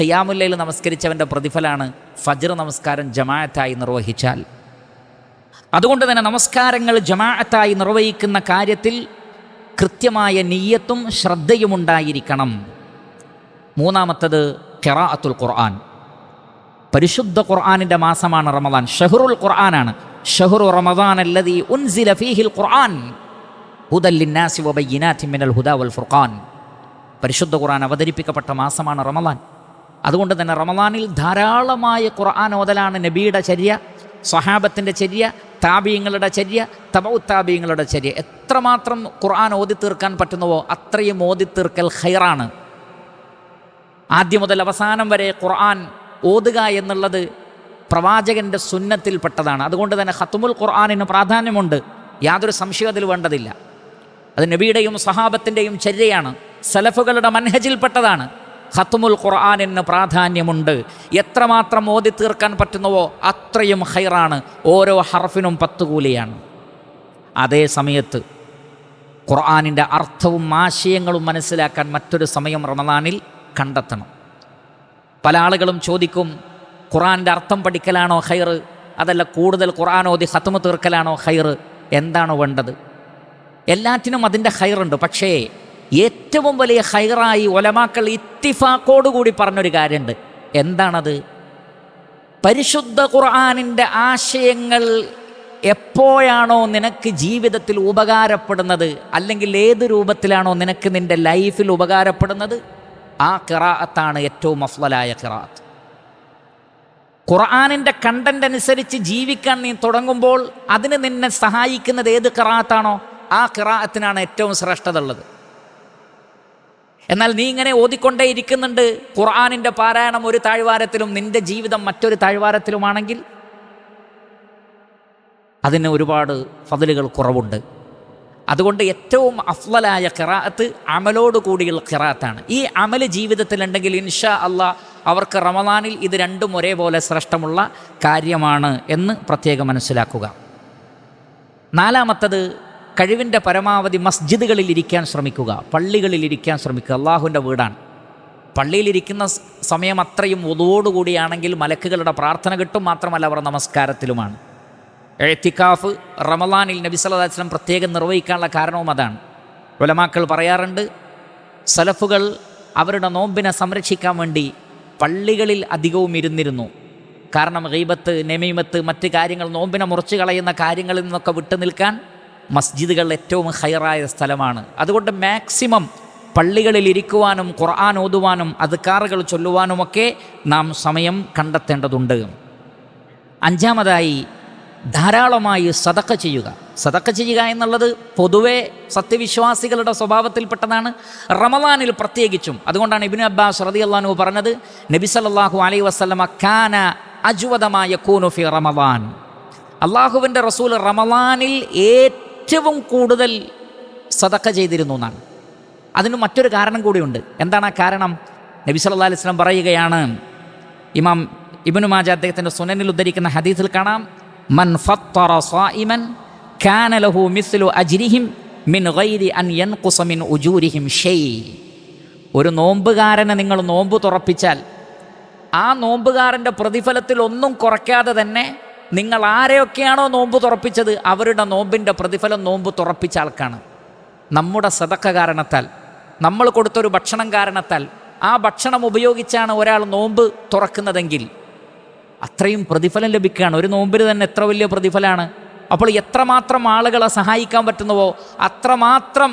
ഖിയാമുല്ലയിൽ നമസ്കരിച്ചവന്റെ പ്രതിഫലമാണ് ഫജർ നമസ്കാരം ജമാഅത്തായി നിർവഹിച്ചാൽ. അതുകൊണ്ട് തന്നെ നമസ്കാരങ്ങൾ ജമാഅത്തായി നിർവഹിക്കുന്ന കാര്യത്തിൽ കൃത്യമായ നീയത്തും ശ്രദ്ധയും ഉണ്ടായിരിക്കണം. മൂന്നാമത്തത് ഖിറാഅത്തുൽ ഖുർആൻ. പരിശുദ്ധ ഖുർആനിന്റെ മാസമാണ് റമദാൻ. ഷഹറുൽ ഖുർആനാണ്. ഉൻസില ഫീഹിൽ ഖുർആൻ മിനൽ വൽ ഫുർഖാൻ. പരിശുദ്ധ ഖുർആൻ അവതരിപ്പിക്കപ്പെട്ട മാസമാണ് റമദാൻ. അതുകൊണ്ട് തന്നെ റമദാനിൽ ധാരാളമായ ഖുർആൻ ഓതലാണ് നബിയുടെ ചര്യ സ്വഹാബത്തിന്റെ ചര്യ താബീങ്ങളുടെ ചര്യ തബൗ താബീങ്ങളുടെ ചര്യ. എത്രമാത്രം ഖുർആൻ ഓതി തീർക്കാൻ പറ്റുന്നുവോ അത്രയും ഓതി തീർക്കൽ ഖൈറാണ്. ആദ്യം മുതൽ അവസാനം വരെ ഖുർആൻ ഓതുക എന്നുള്ളത് പ്രവാചകന്റെ സുന്നത്തിൽപ്പെട്ടതാണ്. അതുകൊണ്ട് തന്നെ ഹത്തുമുൽ ഖുർആാനിന് പ്രാധാന്യമുണ്ട്. യാതൊരു സംശയത്തിൽ വേണ്ടതില്ല. അത് നബിയുടെയും സഹാബത്തിന്റെയും ചര്യയാണ്. സലഫുകളുടെ മൻഹജിൽപ്പെട്ടതാണ്. ഹത്തുമുൽ ഖുർആാനിന് പ്രാധാന്യമുണ്ട്. എത്രമാത്രം ഓതി തീർക്കാൻ പറ്റുന്നുവോ അത്രയും ഹൈറാണ് ഓരോ ഹർഫിനും പത്ത് കൂലിയാണ്. അതേ സമയത്ത് ഖുർആാനിന്റെ അർത്ഥവും ആശയങ്ങളും മനസ്സിലാക്കാൻ മറ്റൊരു സമയം റമദാനിൽ കണ്ടെത്തണം. പല ആളുകളും ചോദിക്കും ഖുറാന്റെ അർത്ഥം പഠിക്കലാണോ ഹൈർ അതല്ല കൂടുതൽ ഖുറാനോതി ഹത്തുമ തീർക്കലാണോ ഹൈർ എന്താണോ വേണ്ടത്? എല്ലാറ്റിനും അതിന്റെ ഹൈറുണ്ട് പക്ഷേ ഏറ്റവും വലിയ ഹൈറായി ഒലമാക്കൾ ഇത്തിഫാക്കോടുകൂടി പറഞ്ഞൊരു കാര്യമുണ്ട്. എന്താണത്? പരിശുദ്ധ ഖുർആാനിന്റെ ആശയങ്ങൾ എപ്പോഴാണോ നിനക്ക് ജീവിതത്തിൽ ഉപകാരപ്പെടുന്നത്? അല്ലെങ്കിൽ ഏത് രൂപത്തിലാണോ നിനക്ക് നിന്റെ ലൈഫിൽ ഉപകാരപ്പെടുന്നത്? ആ കിറാത്താണ് ഏറ്റവും അഫ്ലലായ കിറാത്ത് ഖുർആാനിന്റെ കണ്ടന്റ് അനുസരിച്ച് ജീവിക്കാൻ നീ തുടങ്ങുമ്പോൾ അതിന് നിന്നെ സഹായിക്കുന്നത് ഏത് കിറാത്താണോ ആ കിറാത്തിനാണ് ഏറ്റവും ശ്രേഷ്ഠത ഉള്ളത് എന്നാൽ നീ ഇങ്ങനെ ഓതിക്കൊണ്ടേ ഇരിക്കുന്നുണ്ട് ഖുർആാനിന്റെ പാരായണം ഒരു താഴ്വാരത്തിലും നിന്റെ ജീവിതം മറ്റൊരു താഴ്വാരത്തിലുമാണെങ്കിൽ അതിന് ഒരുപാട് ഫതിലുകൾ കുറവുണ്ട്. അതുകൊണ്ട് ഏറ്റവും അഫ്ലലായ ഖിറാഅത്ത് അമലോട് കൂടിയുള്ള ഖിറാഅത്താണ്. ഈ അമൽ ജീവിതത്തിലുണ്ടെങ്കിൽ ഇൻഷാ അള്ളാ അവർക്ക് റമദാനിൽ ഇത് രണ്ടും ഒരേപോലെ ശ്രേഷ്ഠമുള്ള കാര്യമാണ് എന്ന് പ്രത്യേകം മനസ്സിലാക്കുക. നാലാമത്തത് കഴിവിന്റെ പരമാവധി മസ്ജിദുകളിൽ ഇരിക്കാൻ ശ്രമിക്കുക. പള്ളികളിൽ ഇരിക്കാൻ ശ്രമിക്കുക. അള്ളാഹുവിന്റെ വീടാണ്. പള്ളിയിലിരിക്കുന്ന സമയം അത്രയും ഒതുവോടുകൂടിയാണെങ്കിൽ മലക്കുകളുടെ പ്രാർത്ഥന കിട്ടും മാത്രമല്ല അവർ നമസ്കാരത്തിലുമാണ്. എഴുത്തിക്കാഫ് റമലാനിൽ നബി സല്ലല്ലാഹു അലൈഹി വസല്ലം പ്രത്യേകം നിർവഹിക്കാനുള്ള കാരണവും അതാണ്. ഉലമാക്കൾ പറയാറുണ്ട് സലഫുകൾ അവരുടെ നോമ്പിനെ സംരക്ഷിക്കാൻ വേണ്ടി പള്ളികളിൽ അധികവും ഇരുന്നിരുന്നു. കാരണം ഗൈബത്ത് നെമീമത്ത് മറ്റ് കാര്യങ്ങൾ നോമ്പിനെ മുറിച്ച് കളയുന്ന കാര്യങ്ങളിൽ നിന്നൊക്കെ വിട്ടു നിൽക്കാൻ മസ്ജിദുകൾ ഏറ്റവും ഹയറായ സ്ഥലമാണ്. അതുകൊണ്ട് മാക്സിമം പള്ളികളിൽ ഇരിക്കുവാനും ഖുർആൻ ഓതുവാനും അധികാറുകൾ ചൊല്ലുവാനുമൊക്കെ നാം സമയം കണ്ടെത്തേണ്ടതുണ്ട്. അഞ്ചാമതായി ധാരാളമായി സതക്ക ചെയ്യുക. സതക്ക ചെയ്യുക എന്നുള്ളത് പൊതുവെ സത്യവിശ്വാസികളുടെ സ്വഭാവത്തിൽപ്പെട്ടതാണ്. റമദാനിൽ പ്രത്യേകിച്ചും. അതുകൊണ്ടാണ് ഇബിൻ അബ്ബാസ് റതി അള്ളഹാനു പറഞ്ഞത് നബി സല്ലല്ലാഹു അലൈ വസ്ലമ കാന അജ്വതമായ കൂനുഫി റമദാൻ. അള്ളാഹുവിന്റെ റസൂൽ റമദാനിൽ ഏറ്റവും കൂടുതൽ സതക്ക ചെയ്തിരുന്നു എന്നാണ്. അതിന് മറ്റൊരു കാരണം കൂടിയുണ്ട്. എന്താണ് ആ കാരണം? നബി സല്ലല്ലാഹു അലൈഹി സ്വലം പറയുകയാണ് ഇമാം ഇബ്നു മാജ അദ്ദേഹത്തിന്റെ സുനനിൽ ഉദ്ധരിക്കുന്ന ഹദീസിൽ കാണാം മൻ ഫത്തറ സ്വാഇമൻ കാന ലഹു മിസ്ലു അജ്രിഹിം മിൻ ഗൈരി അൻ യൻഖുസ മിൻ ഉജൂരിഹിം ഷെയ് ഒരു നോമ്പുകാരനെ നിങ്ങൾ നോമ്പ് തുറപ്പിച്ചാൽ ആ നോമ്പുകാരന്റെ പ്രതിഫലത്തിൽ ഒന്നും കുറയ്ക്കാതെ തന്നെ നിങ്ങൾ ആരെയൊക്കെയാണോ നോമ്പ് തുറപ്പിച്ചത് അവരുടെ നോമ്പിന്റെ പ്രതിഫലം നോമ്പ് തുറപ്പിച്ച ആൾക്കാണ്. നമ്മുടെ സതക്ക കാരണത്താൽ നമ്മൾ കൊടുത്തൊരു ഭക്ഷണം കാരണത്താൽ ആ ഭക്ഷണം ഉപയോഗിച്ചാണ് ഒരാൾ നോമ്പ് തുറക്കുന്നതെങ്കിൽ അത്രയും പ്രതിഫലം ലഭിക്കുകയാണ്. ഒരു നോമ്പിന് തന്നെ എത്ര വലിയ പ്രതിഫലമാണ്? അപ്പോൾ എത്രമാത്രം ആളുകളെ സഹായിക്കാൻ പറ്റുന്നുവോ? അത്രമാത്രം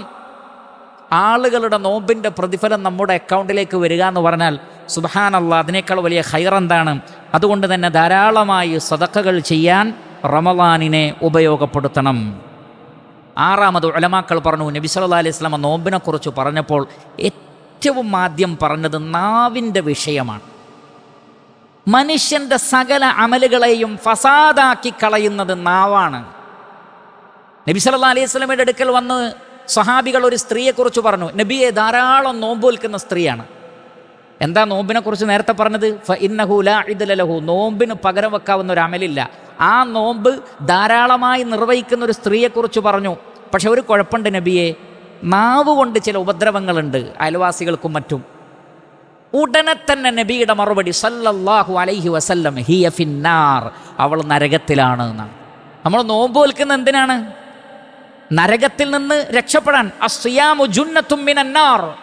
ആളുകളുടെ നോമ്പിന്റെ പ്രതിഫലം നമ്മുടെ അക്കൗണ്ടിലേക്ക് വരിക എന്ന് പറഞ്ഞാൽ സുബഹാനല്ല അതിനേക്കാൾ വലിയ ഹൈർ എന്താണ്? അതുകൊണ്ട് തന്നെ ധാരാളമായി സതക്കകൾ ചെയ്യാൻ റമലാനിനെ ഉപയോഗപ്പെടുത്തണം. ആറാമത് ഉലമാക്കൾ പറഞ്ഞു നബി സല്ലാ അലൈഹി സ്വലാമ നോമ്പിനെക്കുറിച്ച് പറഞ്ഞപ്പോൾ ഏറ്റവും ആദ്യം പറഞ്ഞത് നാവിന്റെ വിഷയമാണ്. മനുഷ്യന്റെ സകല അമലുകളെയും ഫസാദാക്കി കളയുന്നത് നാവാണ്. നബി സല്ലല്ലാഹു അലൈഹി സ്വലമയുടെ അടുക്കൽ വന്ന് സഹാബികൾ ഒരു സ്ത്രീയെക്കുറിച്ച് പറഞ്ഞു നബിയെ ധാരാളം നോമ്പ് വിൽക്കുന്ന സ്ത്രീയാണ്. എന്താ നോമ്പിനെക്കുറിച്ച് നേരത്തെ പറഞ്ഞത്? ഫ ഇന്നഹു ലാ ഇദ്ല ലഹു. നോമ്പിന് പകരം വെക്കാവുന്ന ഒരു അമലില്ല. ആ നോമ്പ് ധാരാളമായി നിർവഹിക്കുന്ന ഒരു സ്ത്രീയെക്കുറിച്ച് പറഞ്ഞു. പക്ഷെ ഒരു കുഴപ്പമുണ്ട് നബിയെ നാവ് കൊണ്ട് ചില ഉപദ്രവങ്ങളുണ്ട് അയൽവാസികൾക്കും മറ്റും. ഉടനെ തന്നെ നബിയുടെ മറുപടി സല്ലല്ലാഹു അലൈഹി വസല്ലം ഹിയ ഫിന്നാർ അവൾ നരകത്തിലാണ് എന്നാണ്. നമ്മൾ നോമ്പ് വിൽക്കുന്ന എന്തിനാണ്? നരകത്തിൽ നിന്ന് രക്ഷപ്പെടാൻ. അസ്യാമു ജുന്നത്തുമ്മിനാർ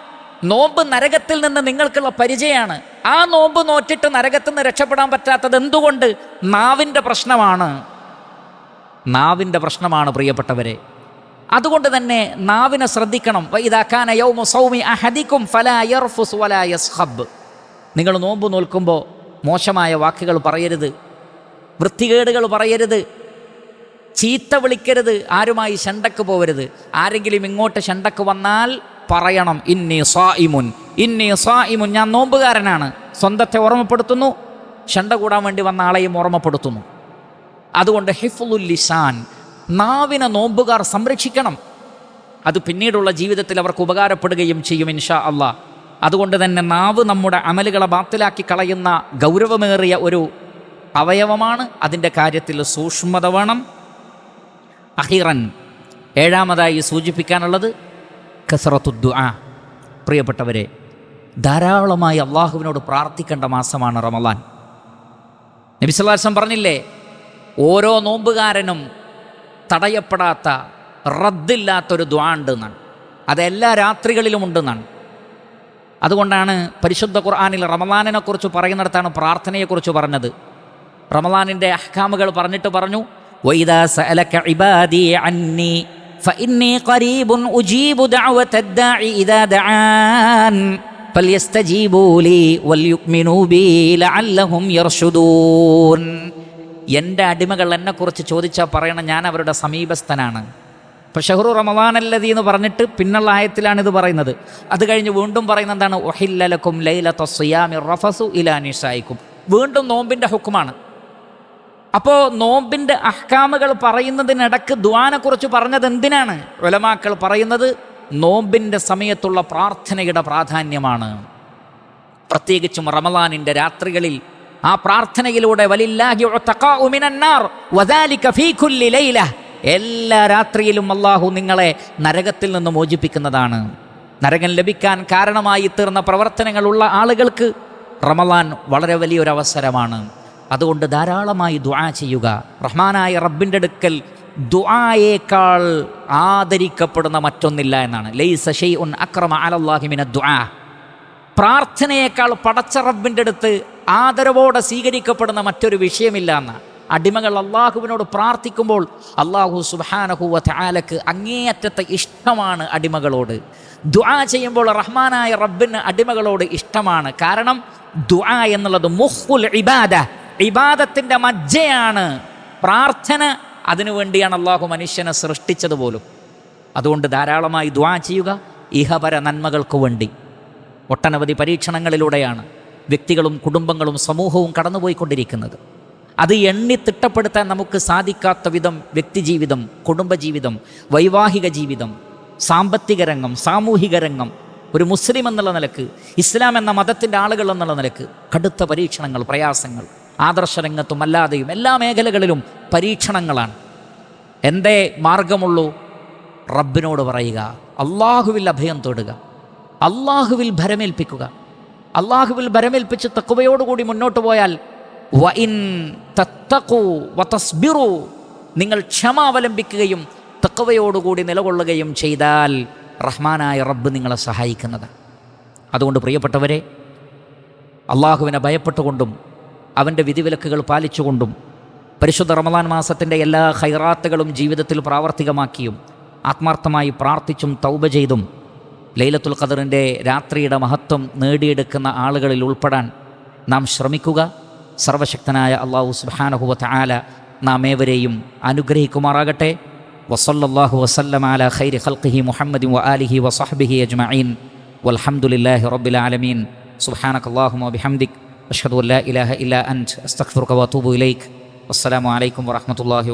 നോമ്പ് നരകത്തിൽ നിന്ന് നിങ്ങൾക്കുള്ള പരിചയമാണ്. ആ നോമ്പ് നോറ്റിട്ട് നരകത്തിൽ നിന്ന് രക്ഷപ്പെടാൻ പറ്റാത്തത് എന്തുകൊണ്ട്? നാവിന്റെ പ്രശ്നമാണ്. നാവിന്റെ പ്രശ്നമാണ് പ്രിയപ്പെട്ടവരെ. അതുകൊണ്ട് തന്നെ നാവിനെ ശ്രദ്ധിക്കണം. വൈദാക്കാന യൗമു സൗമി അഹദിക്കും ഫലാ യർഫുസ് വലാ യസ്ഹബ് നിങ്ങൾ നോമ്പ് നോൽക്കുമ്പോൾ മോശമായ വാക്കുകൾ പറയരുത്. വൃത്തികേടുകൾ പറയരുത്. ചീത്ത വിളിക്കരുത്. ആരുമായി ശണ്ടക്ക് പോവരുത്. ആരെങ്കിലും ഇങ്ങോട്ട് ശണ്ടക്ക് വന്നാൽ പറയണം. ഇന്നി സായിമുൻ ഇന്നി സായിമുൻ ഞാൻ നോമ്പുകാരനാണ്. സ്വന്തത്തെ ഓർമ്മപ്പെടുത്തുന്നു. ശണ്ട കൂടാൻ വേണ്ടി വന്ന ആളെയും ഓർമ്മപ്പെടുത്തുന്നു. അതുകൊണ്ട് ഹിഫുൽ ലിസാൻ നാവിനെ നോമ്പുകാർ സംരക്ഷിക്കണം. അത് പിന്നീടുള്ള ജീവിതത്തിൽ അവർക്ക് ഉപകാരപ്പെടുകയും ചെയ്യും ഇൻഷാ അള്ളാ അതുകൊണ്ട് തന്നെ നാവ് നമ്മുടെ അമലുകളെ ബാത്തിലാക്കി കളയുന്ന ഗൗരവമേറിയ ഒരു അവയവമാണ്. അതിന്റെ കാര്യത്തിൽ സൂക്ഷ്മത വേണം. അഹിറൻ ഏഴാമതായി സൂചിപ്പിക്കാനുള്ളത് കസറത്തുദ്ദു ആ പ്രിയപ്പെട്ടവരെ ധാരാളമായി അള്ളാഹുവിനോട് പ്രാർത്ഥിക്കേണ്ട മാസമാണ് റമലാൻ നബിസ്വല്ലാസം പറഞ്ഞില്ലേ ഓരോ നോമ്പുകാരനും തടയപ്പെടാത്ത റദ്ദില്ലാത്തൊരു ദ്വാ ഉണ്ടെന്നാണ്. അതെല്ലാ രാത്രികളിലും ഉണ്ടെന്നാണ്. അതുകൊണ്ടാണ് പരിശുദ്ധ ഖുർആാനിൽ റമദാനിനെക്കുറിച്ച് പറയുന്നിടത്താണ് പ്രാർത്ഥനയെക്കുറിച്ച് പറഞ്ഞത്. റമദാനിന്റെ അഹ്കാമുകൾ പറഞ്ഞിട്ട് പറഞ്ഞു ഫലിയസ്തജീബൂലി വൽയുക്മിനൂ ബി ലഅല്ലഹും യർഷുദൂൻ എന്റെ അടിമകൾ എന്നെക്കുറിച്ച് ചോദിച്ചാൽ പറയണം ഞാൻ അവരുടെ സമീപസ്ഥനാണ്. ഇപ്പം ഷഹറു റമദാനല്ലതി എന്ന് പറഞ്ഞിട്ട് പിന്നുള്ള ആയത്തിലാണ് ഇത് പറയുന്നത്. അത് കഴിഞ്ഞ് വീണ്ടും പറയുന്നത് എന്താണ്? ഒഹില്ലലക്കും ലൈല തൊസ്യാമി റഫസു ഇലാ നിഷായിക്കും വീണ്ടും നോമ്പിന്റെ ഹുക്കുമാണ്. അപ്പോൾ നോമ്പിന്റെ അഹ്കാമുകൾ പറയുന്നതിനിടക്ക് ദ്വാനെക്കുറിച്ച് പറഞ്ഞത് എന്തിനാണ്? ഉലമാക്കൾ പറയുന്നത് നോമ്പിന്റെ സമയത്തുള്ള പ്രാർത്ഥനയുടെ പ്രാധാന്യമാണ്. പ്രത്യേകിച്ചും റമദാനിന്റെ രാത്രികളിൽ ആ പ്രാർത്ഥനയിലൂടെ എല്ലാ രാത്രിയിലും അള്ളാഹു നിങ്ങളെ നരകത്തിൽ നിന്ന് മോചിപ്പിക്കുന്നതാണ്. നരകം ലഭിക്കാൻ കാരണമായി തീർന്ന പ്രവർത്തനങ്ങളുള്ള ആളുകൾക്ക് റമലാൻ വളരെ വലിയൊരു അവസരമാണ്. അതുകൊണ്ട് ധാരാളമായി ദുആ ചെയ്യുക. റഹ്മാനായ റബ്ബിന്റെ അടുക്കൽ ദുആയേക്കാൾ ആദരിക്കപ്പെടുന്ന മറ്റൊന്നില്ല എന്നാണ്. ലൈസ ഷൈഉൻ അക്രമ അലല്ലാഹി മിന ദുആ. പ്രാർത്ഥനയേക്കാൾ പടച്ച റബ്ബിന്റെ അടുത്ത് ആദരവോടെ സ്വീകരിക്കപ്പെടുന്ന മറ്റൊരു വിഷയമില്ല എന്ന്. അടിമകൾ അള്ളാഹുവിനോട് പ്രാർത്ഥിക്കുമ്പോൾ അള്ളാഹു സുബാനഹുവ താലക്ക് അങ്ങേയറ്റത്തെ ഇഷ്ടമാണ് അടിമകളോട്. ദുആ ചെയ്യുമ്പോൾ റഹ്മാനായ റബ്ബിന് അടിമകളോട് ഇഷ്ടമാണ്. കാരണം ദുആ എന്നുള്ളത് മുഹുൽ ഇബാദ ഇബാദത്തിന്റെ മജ്ജയാണ്. പ്രാർത്ഥന അതിനുവേണ്ടിയാണ് അള്ളാഹു മനുഷ്യനെ സൃഷ്ടിച്ചത് പോലും. അതുകൊണ്ട് ധാരാളമായി ദ്വാ ചെയ്യുക ഇഹപര നന്മകൾക്ക് വേണ്ടി. ഒട്ടനവധി പരീക്ഷണങ്ങളിലൂടെയാണ്. വ്യക്തികളും കുടുംബങ്ങളും സമൂഹവും കടന്നുപോയിക്കൊണ്ടിരിക്കുന്നത്. അത് എണ്ണി തിട്ടപ്പെടുത്താൻ നമുക്ക് സാധിക്കാത്ത വിധം വ്യക്തിജീവിതം കുടുംബജീവിതം വൈവാഹിക ജീവിതം സാമ്പത്തിക രംഗം സാമൂഹിക രംഗം ഒരു മുസ്ലിം എന്നുള്ള നിലയ്ക്ക് ഇസ്ലാം എന്ന മതത്തിന്റെ ആളുകൾ എന്നുള്ള നിലയ്ക്ക് കടുത്ത പരീക്ഷണങ്ങൾ പ്രയാസങ്ങൾ ആദർശ രംഗത്തും അല്ലാതെയും എല്ലാ മേഖലകളിലും പരീക്ഷണങ്ങളാണ്. എന്തേ മാർഗമുള്ളൂ? റബ്ബിനോട് പറയുക അള്ളാഹുവിൽ അഭയം തേടുക അള്ളാഹുവിൽ ഭരമേൽപ്പിക്കുക. അള്ളാഹുവിൽ ഭരമേൽപ്പിച്ച് തക്കുവയോടുകൂടി മുന്നോട്ട് പോയാൽ വഇൻ തത്തഖൂ വതസ്ബിറൂ നിങ്ങൾ ക്ഷമ അവലംബിക്കുകയും തക്കവയോടുകൂടി നിലകൊള്ളുകയും ചെയ്താൽ റഹ്മാനായ റബ്ബ് നിങ്ങളെ സഹായിക്കുന്നത്. അതുകൊണ്ട് പ്രിയപ്പെട്ടവരെ അള്ളാഹുവിനെ ഭയപ്പെട്ടുകൊണ്ടും അവന്റെ വിധിവിലക്കുകൾ പാലിച്ചുകൊണ്ടും പരിശുദ്ധ റമദാൻ മാസത്തിന്റെ എല്ലാ ഹൈറാത്തുകളും ജീവിതത്തിൽ പ്രാവർത്തികമാക്കിയും ആത്മാർത്ഥമായി പ്രാർത്ഥിച്ചും തൗബ ചെയ്തും ലൈലത്തുൽ ഖദറിന്റെ രാത്രിയുടെ മഹത്വം നേടിയെടുക്കുന്ന ആളുകളിൽ ഉൾപ്പെടാൻ നാം ശ്രമിക്കുക. സർവശക്തനായ അള്ളാഹു സുബാനഹുവത്ത് ആല നാം ഏവരെയും അനുഗ്രഹിക്കുമാറാകട്ടെ. വസല്ലാഹു വസല്ലം ആല ഖൈരി ഖൽഖിഹി മുഹമ്മദ് വ ആലിഹി വസഹബിഹി അജ്മീൻ വൽഹംദുലില്ലാഹി റബ്ബിൽ ആലമീൻ. അഷ്ഹദു അല്ലാ ഇലാഹ ഇല്ല അൻത. അസ്തഗ്ഫിറുക വഅതൂബു ഇലൈക്. വസ്സലാമു അലൈക്കും വറഹ്മത്തുള്ളാഹി